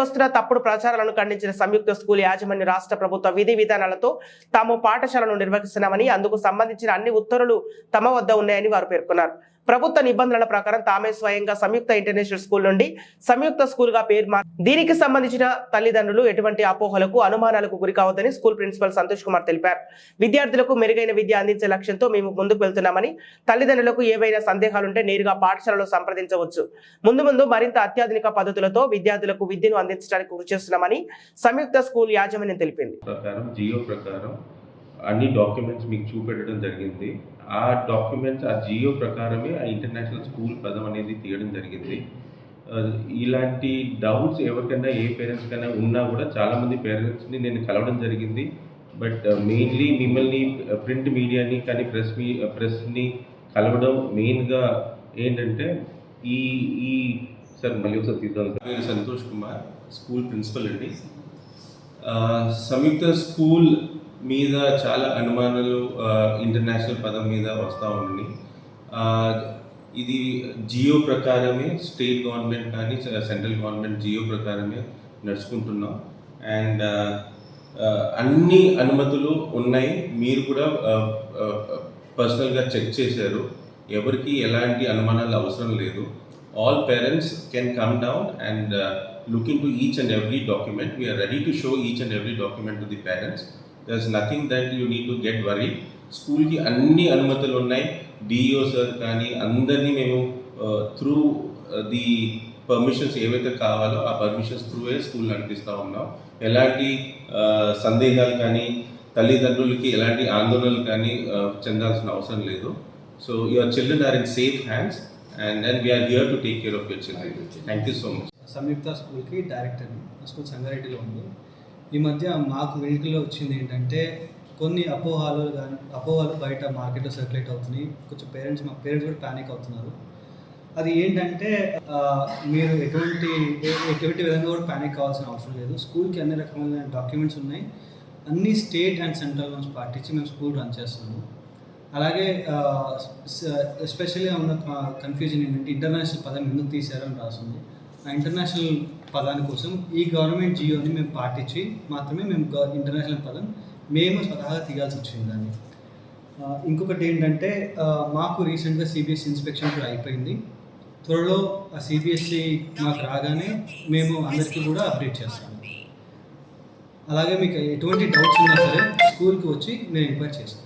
వస్తున్న తప్పుడు ప్రచారాలను ఖండించిన సంయుక్త స్కూల్ యాజమాన్య రాష్ట్ర ప్రభుత్వ విధి విధానాలతో తాము పాఠశాలను నిర్వహిస్తున్నామని అందుకు సంబంధించిన అన్ని ఉత్తర్వులు తమ వద్ద ఉన్నాయని వారు పేర్కొన్నారు. ప్రభుత్వ నిబంధనల ప్రకారం తామే స్వయంగా సంయుక్త ఇంటర్నేషనల్ స్కూల్ నుండి సంయుక్త స్కూల్గా పేరు మార్ దీనికి సంబంధించిన తల్లిదండ్రులు ఎటువంటి అపోహలకు అనుమానాలకు గురి కావద్దని స్కూల్ ప్రిన్సిపల్ సంతోష్ కుమార్ తెలిపారు. విద్యార్థులకు మెరుగైన విద్య అందించే లక్ష్యంతో మేము ముందుకు వెళ్తున్నామని తల్లిదండ్రులకు ఏవైనా సందేహాలుంటే నేరుగా పాఠశాలలో సంప్రదించవచ్చు. ముందు ముందు మరింత అత్యాధునిక పద్ధతులతో విద్యార్థులకు విద్యను అందించడానికి కృషి చేస్తున్నామని సంయుక్త స్కూల్ యాజమాన్యం తెలిపింది. ప్రకారం జియో ప్రకారం అన్ని డాక్యుమెంట్స్ మీకు చూపెట్టడం జరిగింది. ఆ డాక్యుమెంట్స్ ఆ జియో ప్రకారమే ఆ ఇంటర్నేషనల్ స్కూల్ పదం అనేది తీయడం జరిగింది. ఇలాంటి డౌట్స్ ఎవరికైనా ఏ పేరెంట్స్ కైనా ఉన్నా కూడా చాలామంది పేరెంట్స్ని నేను కలవడం జరిగింది. బట్ మెయిన్లీ మిమ్మల్ని ప్రింట్ మీడియాని కానీ ప్రెస్ మీ ప్రెస్ని కలవడం మెయిన్గా ఏంటంటే ఈ ఈ సార్ మళ్ళీ ఒకసారి తీద్దాం సార్. నేను సంతోష్ కుమార్ స్కూల్ ప్రిన్సిపల్ అండి. సంయుక్త స్కూల్ మీద చాలా అనుమానాలు ఇంటర్నేషనల్ పదం మీద వస్తూ ఉన్నాయి ఇది జియో ప్రకారమే స్టేట్ గవర్నమెంట్ కానీ సెంట్రల్ గవర్నమెంట్ జియో ప్రకారమే నడుచుకుంటున్నాం. అండ్ అన్ని అనుమతులు ఉన్నాయి. మీరు కూడా పర్సనల్గా చెక్ చేశారు. ఎవరికి ఎలాంటి అనుమానాలు అవసరం లేదు. All parents can come down and look in to each and every document we're ready to show each and every document to the parents there nothing that you need to get worry స్కూల్కి అన్ని అనుమతులు ఉన్నాయి. DO sir కానీ అందరినీ మేము through the permissions ఏవైతే కావాలో ఆ పర్మిషన్స్ త్రూవే స్కూల్ నడిపిస్తూ ఉన్నాం. ఎలాంటి సందేహాలు కానీ తల్లిదండ్రులకి ఎలాంటి ఆందోళనలు కానీ చెందాల్సిన అవసరం లేదు. So your children are in safe hands and then we're here to take care of your children thank you so much Samyukta స్కూల్కి డైరెక్టర్ని ఆ స్కూల్ సంగారెడ్డిలో ఉంది. ఈ మధ్య మాకు వెహికల్లో వచ్చింది ఏంటంటే కొన్ని అపోహాలు కానీ అపోహాలు బయట మార్కెట్లో సర్క్యులేట్ అవుతున్నాయి. కొంచెం పేరెంట్స్ మా పేరెంట్స్ కూడా ప్యానిక్ అవుతున్నారు. అది ఏంటంటే మీరు ఎటువంటి ఎటువంటి విధంగా కూడా ప్యానిక్ కావాల్సిన అవసరం లేదు. స్కూల్కి అన్ని రకమైన డాక్యుమెంట్స్ ఉన్నాయి. అన్ని స్టేట్ అండ్ సెంట్రల్ నుంచి పాటించి మేము స్కూల్ రన్ చేస్తున్నాము. అలాగే ఎస్పెషల్గా ఉన్న కన్ఫ్యూజన్ ఏంటంటే ఇంటర్నేషనల్ పదం ఎందుకు తీశారని రాసింది. ఆ ఇంటర్నేషనల్ పదాని కోసం ఈ గవర్నమెంట్ జియోని మేము పాటించి మాత్రమే మేము ఇంటర్నేషనల్ పదం మేము స్వతహాగా తీయాల్సి వచ్చింది దాన్ని. ఇంకొకటి ఏంటంటే మాకు రీసెంట్గా సిబిఎస్ఈ ఇన్స్పెక్షన్ కూడా అయిపోయింది. త్వరలో ఆ సిబిఎస్ఈ మాకు రాగానే మేము అందరికీ కూడా అప్డేట్ చేస్తాము. అలాగే మీకు ఎటువంటి డౌట్స్ ఉన్నా సరే స్కూల్కి వచ్చి మేము ఎంక్వైరీ చేస్తాం.